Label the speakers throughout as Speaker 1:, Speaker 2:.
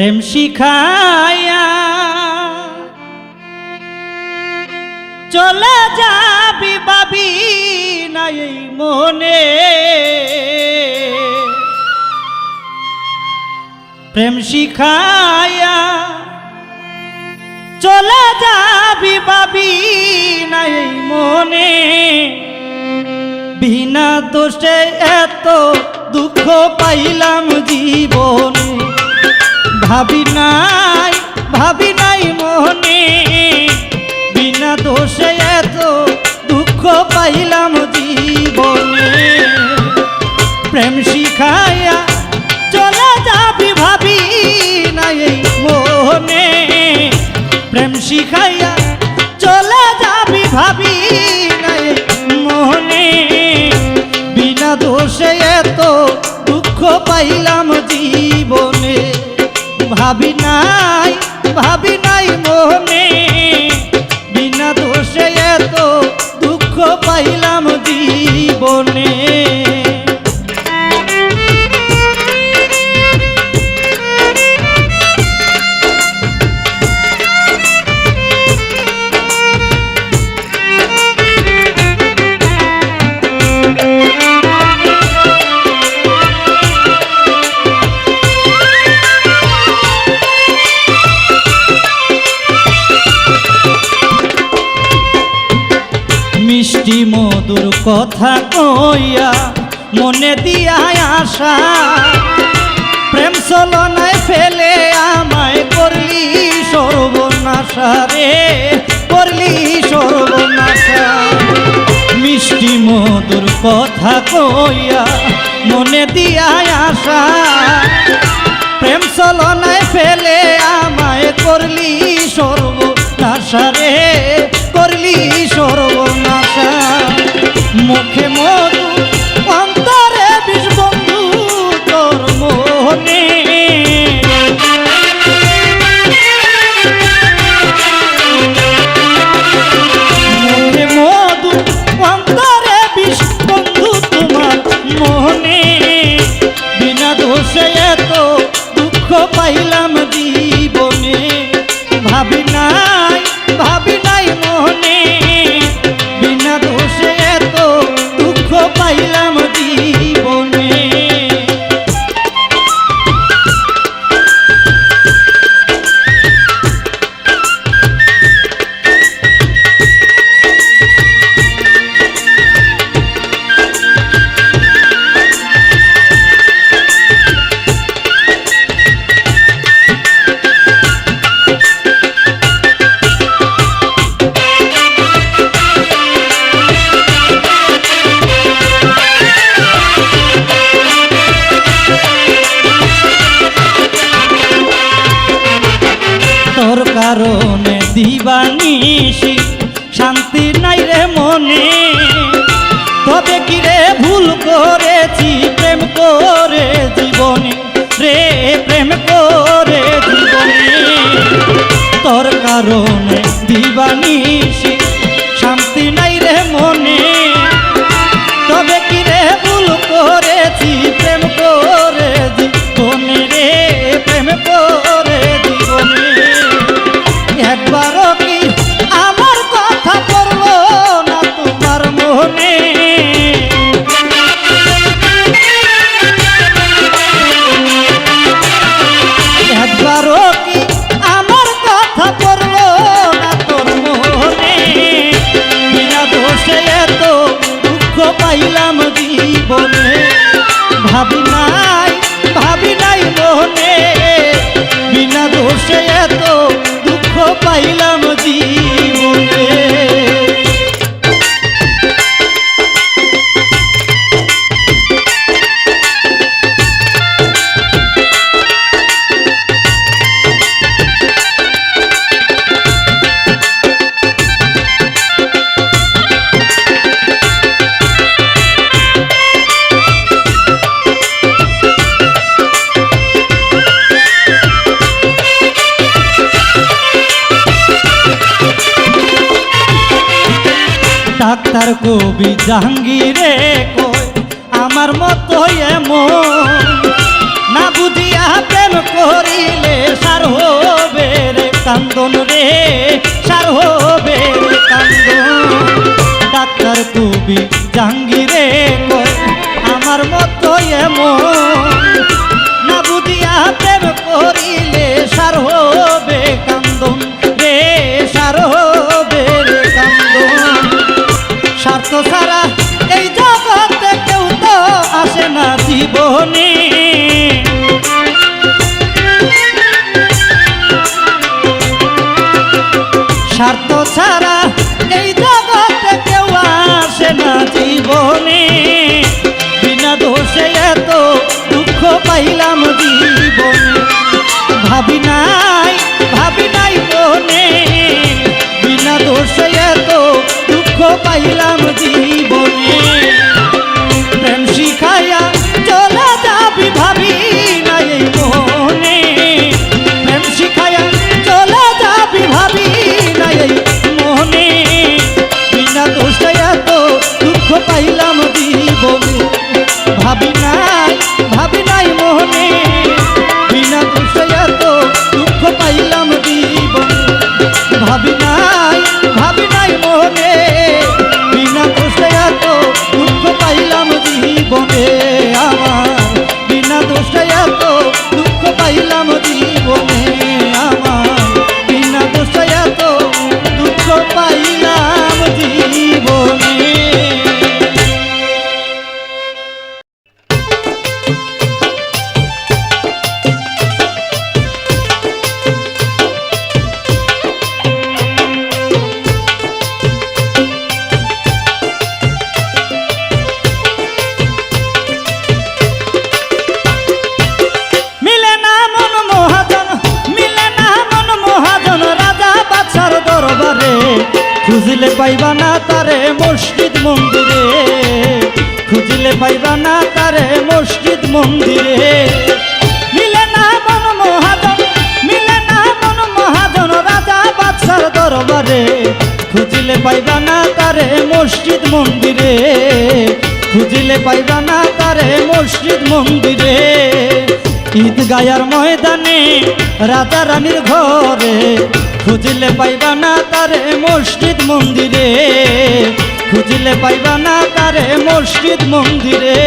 Speaker 1: প্রেম শিখায়া চলে যাবি বাবি না এই মনে। প্রেম শিখায়া চলে যাবি বাবি নাই মনে। বিনা দোষে এত দুঃখ পাইলাম জীবনে। ভাবি নাই ভাবি নাই মনে। বিনা দোষে এত দুঃখ পাইলাম জীবনে। প্রেম শিখায়া চলে যাবি ভাবি নাই মনে। প্রেম শিখাইয়া চলে যাবি ভাবি নাই মনে। বিনা দোষে এত দুঃখ পাইলাম ভাবি নাই ভাবি নাই মনে কথা কইয়া মনে দিয়া আশা। প্রেম চলনায় ফেলে আমায় করলি সর্বনাশা রে, করলি সর্বনাশা। মিষ্টি মধুর কথা কইয়া মনে দিয়া আশা। প্রেম চলনায় ফেলে আমায় করলি সর্বনাশা রে, করলি সর্বনাশা মুখে মধু দিবানিসি শান্তি নাই রে মনে। তবে কি রে ভুল করেছি, প্রেম করে জীবনে? রে প্রেম করে জীবনে। তোর কারণে দিবানিসি শান্তি নাই পাইলাম ডাক্তার কবি জাহাঙ্গীরে দুঃখ পাইলাম জীবনে। প্রেম শিখাইয়া চলে যাবি ভাবি নাই মনে। প্রেম শিখাইয়া চলে যাবি ভাবি নাই মনে। বিনা দুঃখ পাইলাম জীবনে। ভাবি নাই ভাবি নাই মোহনে বিনা দোষে এত দুঃখ পাইলাম জীবনে। ভাবি মন্দিরে। মিলে না মন মহাজন, মিলে না মন মহাজন, রাজা বাছার দরবারে খুঁজলে পাইবা না তারে মসজিদ মন্দিরে। খুঁজলে পাইবা না তারে মসজিদ মন্দিরে। ঈদ গায়ার ময়দানে রাজা রানীর ঘরে খুঁজলে পাইবা না তারে মসজিদ মন্দিরে। খুঁজলে পাইবা না তারে মসজিদ মন্দিরে।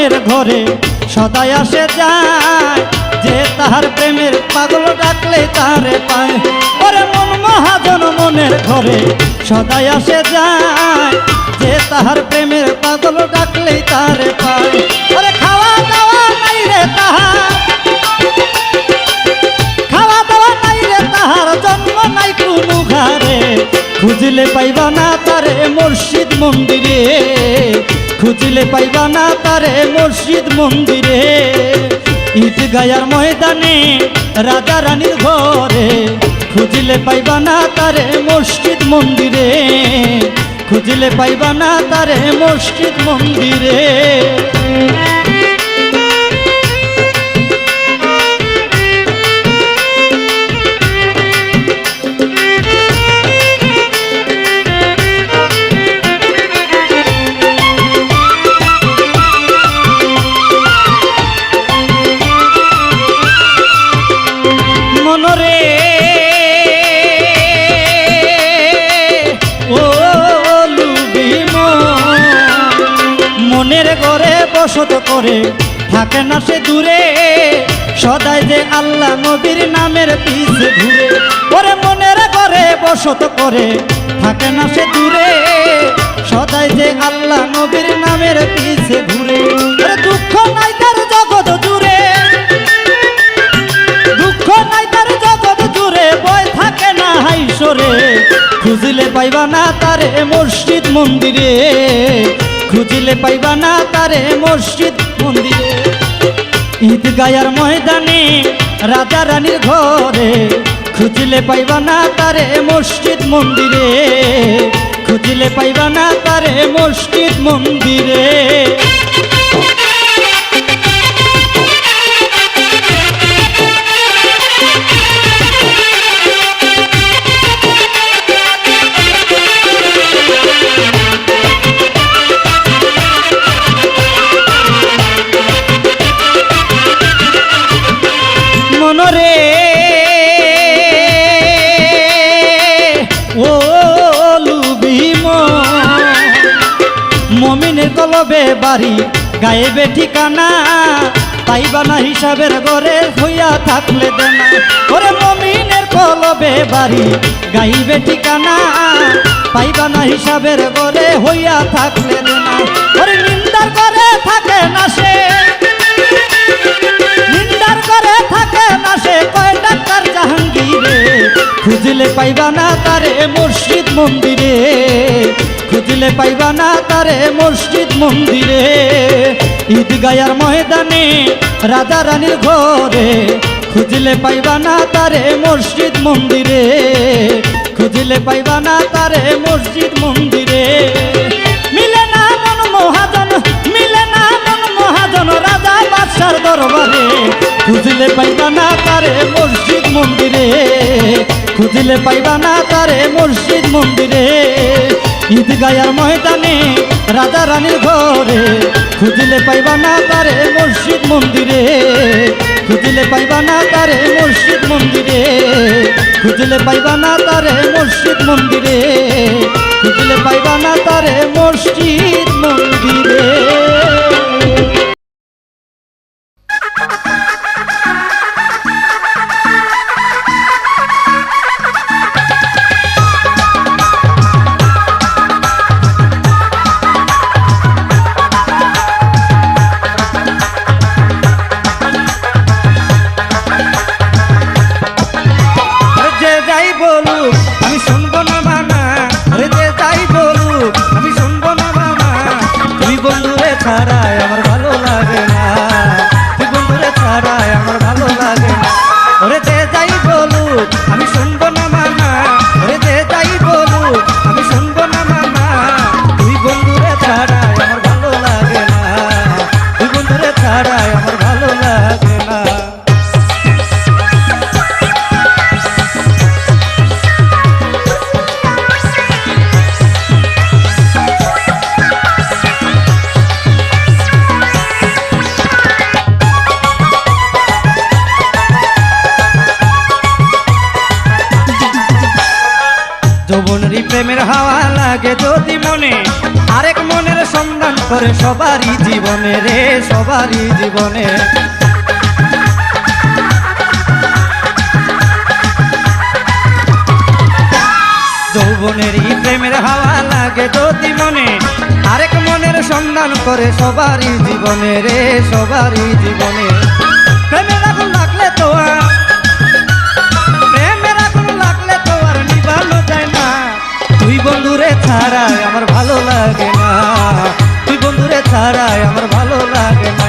Speaker 1: মনের ঘরে সদাই আসে যায়। যে তাহার প্রেমের পাগল ডাকলে তারে পায়। ওরে মন মহাজন মনের ঘরে সদাই আসে যায়। যে তাহার প্রেমের পাগল ডাকলে তারে পায়। ওরে খাওয়া দাওয়া নাই রে তাহার। খাওয়া দাওয়া নাই রে তাহার, জন্ম নাই কোনো ঘরে খুঁজলে পাইবা না তারে মসজিদ মন্দিরে খুঁজলে পাইবা না তারে মসজিদ মন্দিরে। ইট গায়ার ময়দানে রাজা রানীর ঘরে। খুঁজলে পাইবা না তারে মসজিদ মন্দিরে। খুঁজলে পাইবা না তারে মসজিদ মন্দিরে। মনরে ও লুবিম মনের ঘরে বসত করে থাকে না সে দূরে। সদাই যে আল্লাহ নবীর নামের পিছে ঘুরে। ওরে মনের ঘরে বসত করে থাকে না সে দূরে। সদাই যে আল্লাহ নবীর নামের পিছে ঘুরে। দুঃখ নাই তার জগৎ জুড়ে হাইসরে খুঁজলে পাইবা না তারে মসজিদ মন্দিরে। খুঁজলে পাইবা না তারে মসজিদ মন্দিরে। ঈদ গায়ার ময়দানে রাজা রানীর ঘরে, খুঁজলে পাইবা না তারে মসজিদ মন্দিরে। খুঁজলে পাইবা না তারে মসজিদ মন্দিরে। বাড়ি গায়েবে ঠিকানা পাইবা না হিসাবের ঘরে হইয়া থাকলে দেনা। ওরে মমিনের কলবে বাড়ি, গাইবে ঠিকানা পাইবা না হিসাবের ঘরে হইয়া থাকলে দেনা। ওরে নিন্দার করে থাকে না সে, নিন্দার করে থাকে না সে, কয় ডাক্তার জাহাঙ্গীরে, খুঁজলে পাইবা না তারে মসজিদ মন্দিরে, খুঁজলে পাইবা না তারে মসজিদ মন্দিরে ঈদ গায়ার ময়দানে রাজা রানীর ঘরে। খুঁজলে পাইবা না তারে মসজিদ মন্দিরে, খুঁজলে পাইবা না তারে মসজিদ মন্দিরে। মিলে না মন মহাজন, মিলে না মন মহাজন রাজা বাদশার দরবারে। খুঁজলে পাইবা না তারে মসজিদ মন্দিরে, খুঁজলে পাইবা না তারে মসজিদ মন্দিরে। ঈদ গায়ার ময়দানে রাজা রানীর ঘরে খুঁজলে পাইবা না তারে মসজিদ মন্দিরে। খুঁজলে পাইবা না তারে মসজিদ মন্দিরে। খুঁজলে পাইবা না তারে মসজিদ মন্দিরে। খুঁজলে পাইবা না তারে মসজিদ সবারই জীবনে রে, সবারই জীবনে। প্রেমের আগুন লাগলে তো প্রেমের আগুন লাগলে তো আর নিবানো যায় না। তুই বন্ধুরে ছাড়াই আমার ভালো লাগে না, তুই বন্ধুরে ছাড়ায় আমার ভালো লাগে না।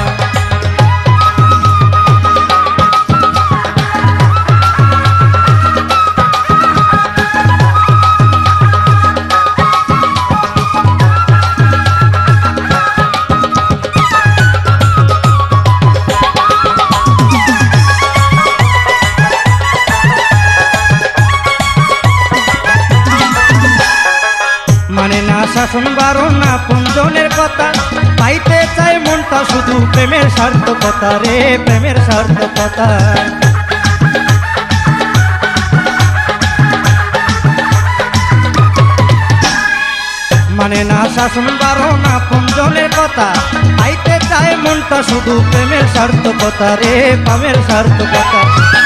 Speaker 1: শুধু প্রেমের সার্থকতা রে, প্রেমের সার্থকতা। মানে না শাসন বারো না পঞ্জনের কথা। আইতে চায় মনটা শুধু প্রেমের সার্থকতা রে, প্রেমের সার্থকতা।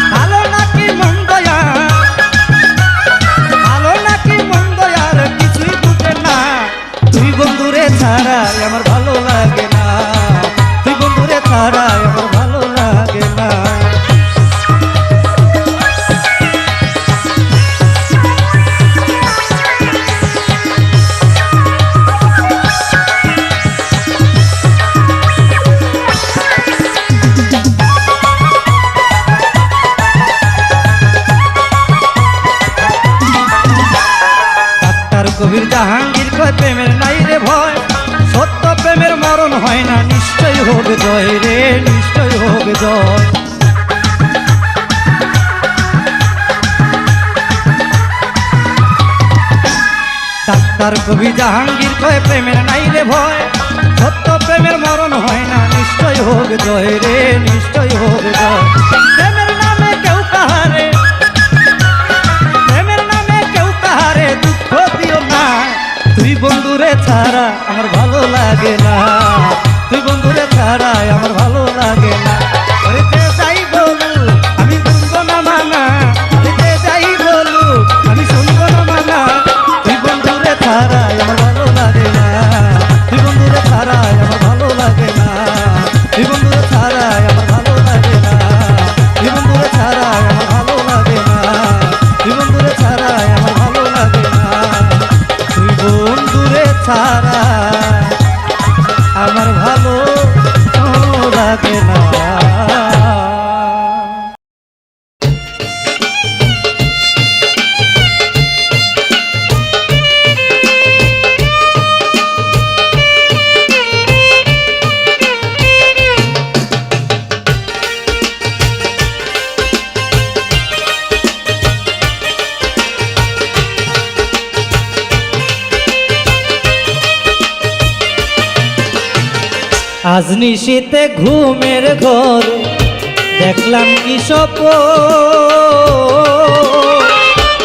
Speaker 1: ডাক্তার কবি জাহাঙ্গীর কয়, প্রেমের নাই রে ভয়, সত্য প্রেমের মরণ হয় না, নিশ্চয় হবে জয় রে, নিশ্চয় হবে জয়। প্রেমের নামে কেউ কাহারে, প্রেমের নামে কেউ কাহারে দুঃখ দিও না। তুই বন্ধুরে ছাড়া আমার ভালো লাগে না, তুই বন্ধুরে ছাড়া আমার ভালো লাগে না। বন্ধুরে ছাড়া আমার ভালো লাগে না। তুই বন্ধুরে ছাড়া আমার ভালো লাগে না। তুই বন্ধুরে ছাড়া আমার ভালো লাগে না। লাগে নিশীতে ঘুমের ঘর দেখলাম কি সপ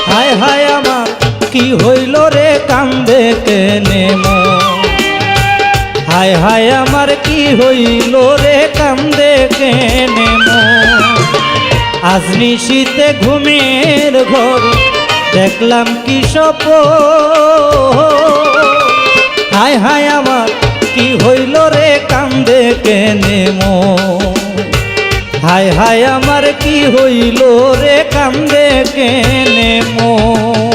Speaker 1: হায় হায় আমার, কি হইল রে কান্দে কেনে হায় হায় আমার, কি হইল রে কান্দে কেনে আজ নিশীতে ঘুমের ঘর দেখলাম কি সপ হায় হায় আমার কি হইল রে কান্দে কেনে মো হায় হায় আমার কি হইল রে কান্দে কেনে মন?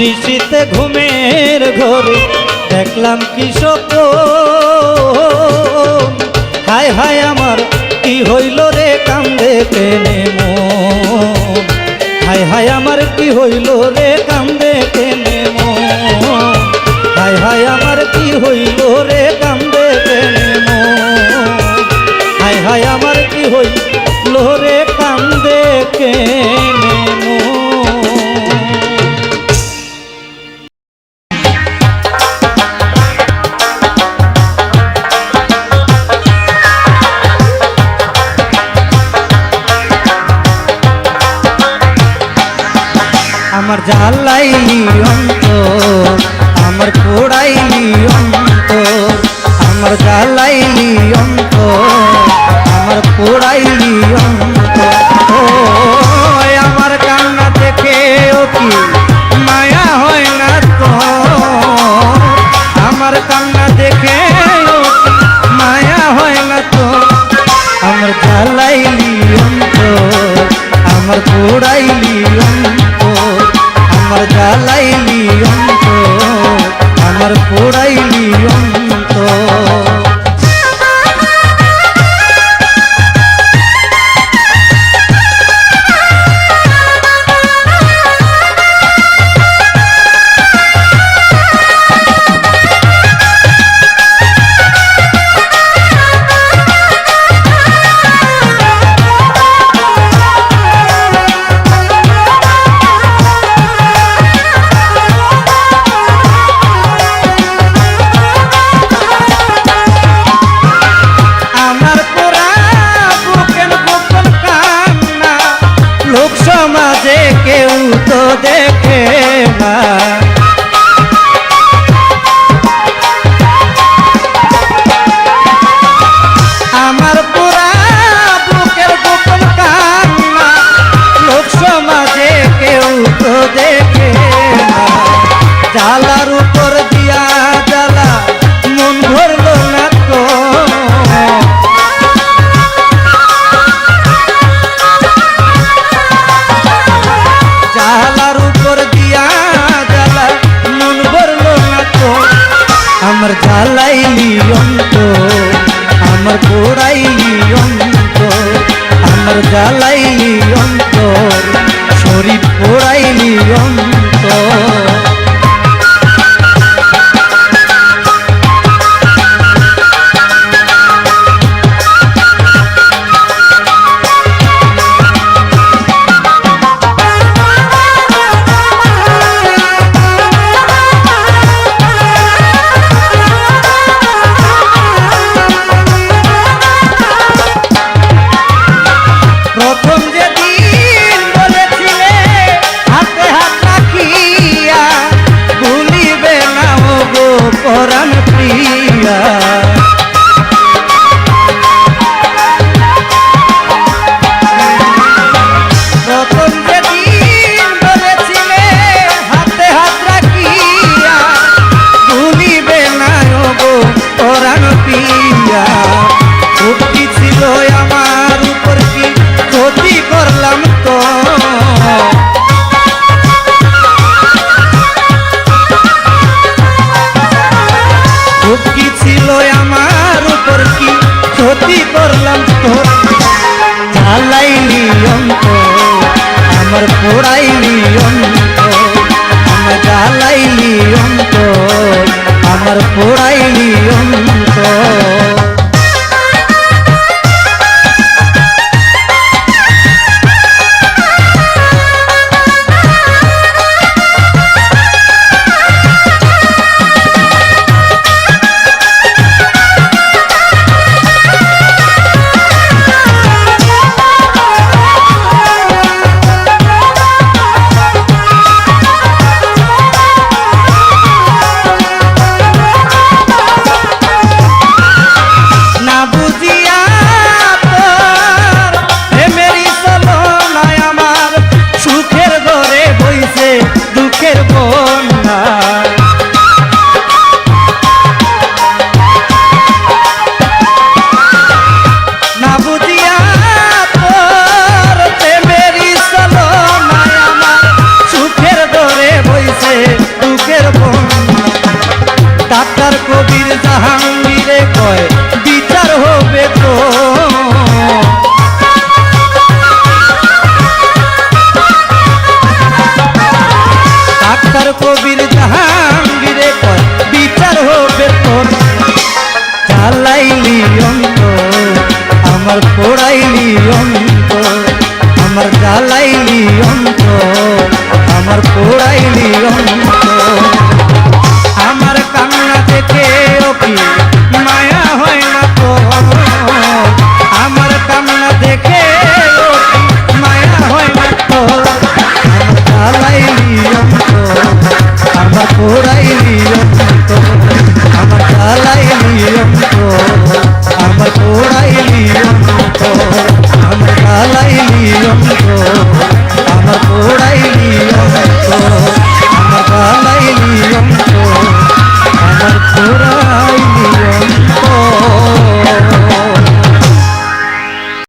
Speaker 1: নিশীতে ঘুমের ঘরে দেখলাম কি সত হায় হায় আমার, কি হইল রে কান্দে প্রেমে হায় হায় আমার, কি হইল রে Happy